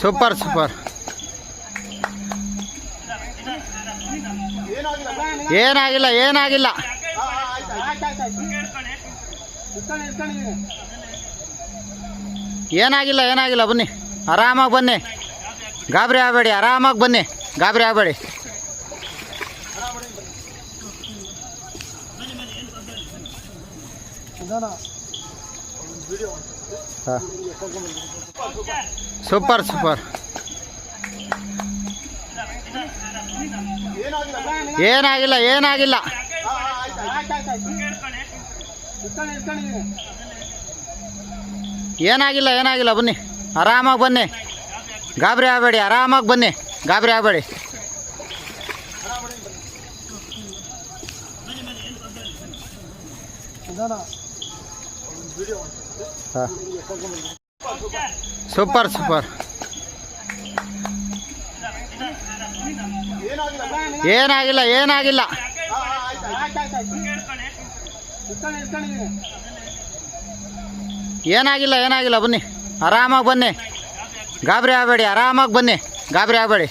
Super super. ಏನಾಗಿಲ್ಲ ಏನಾಗಿಲ್ಲ. ಏನಾಗಿಲ್ಲ ಏನಾಗಿಲ್ಲ, ಬನ್ನಿ. ಆರಾಮಾಗಿ ಬನ್ನಿ. ಗಾಬರಿ ಆಗಬೇಡಿ, ಆರಾಮಾಗಿ ಬನ್ನಿ. ಗಾಬರಿ ಆಗಬೇಡಿ. Super super. ಏನಾಗಿಲ್ಲ ಏನಾಗಿಲ್ಲ. ಏನಾಗಿಲ್ಲ ಏನಾಗಿಲ್ಲ, ಬನ್ನಿ. ಆರಾಮಾಗಿ ಬನ್ನಿ. ಗಾಬರಿ ಆಗಬೇಡಿ, ಆರಾಮಾಗಿ ಬನ್ನಿ. ಗಾಬರಿ ಆಗಬೇಡಿ. Super super. ಏನಾಗಿಲ್ಲ ಏನಾಗಿಲ್ಲ. ಏನಾಗಿಲ್ಲ ಏನಾಗಿಲ್ಲ, ಬನ್ನಿ. ಆರಾಮಾಗಿ ಬನ್ನಿ. ಗಾಬರಿ ಆಗಬೇಡಿ, ಆರಾಮಾಗಿ ಬನ್ನಿ. ಗಾಬರಿ ಆಗಬೇಡಿ.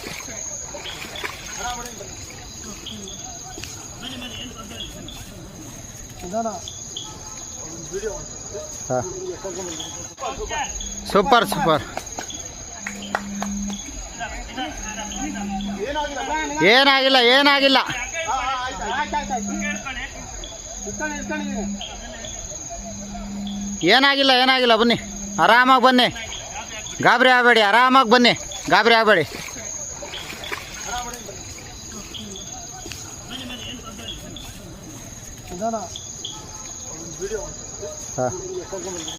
Super super. ಏನಾಗಿಲ್ಲ ಏನಾಗಿಲ್ಲ. ಏನಾಗಿಲ್ಲ ಏನಾಗಿಲ್ಲ, ಬನ್ನಿ. ಆರಾಮಾಗಿ ಬನ್ನಿ. ಗಾಬರಿ ಆಗಬೇಡಿ, ಆರಾಮಾಗಿ ಬನ್ನಿ. ಗಾಬರಿ ಆಗಬೇಡಿ. 啊。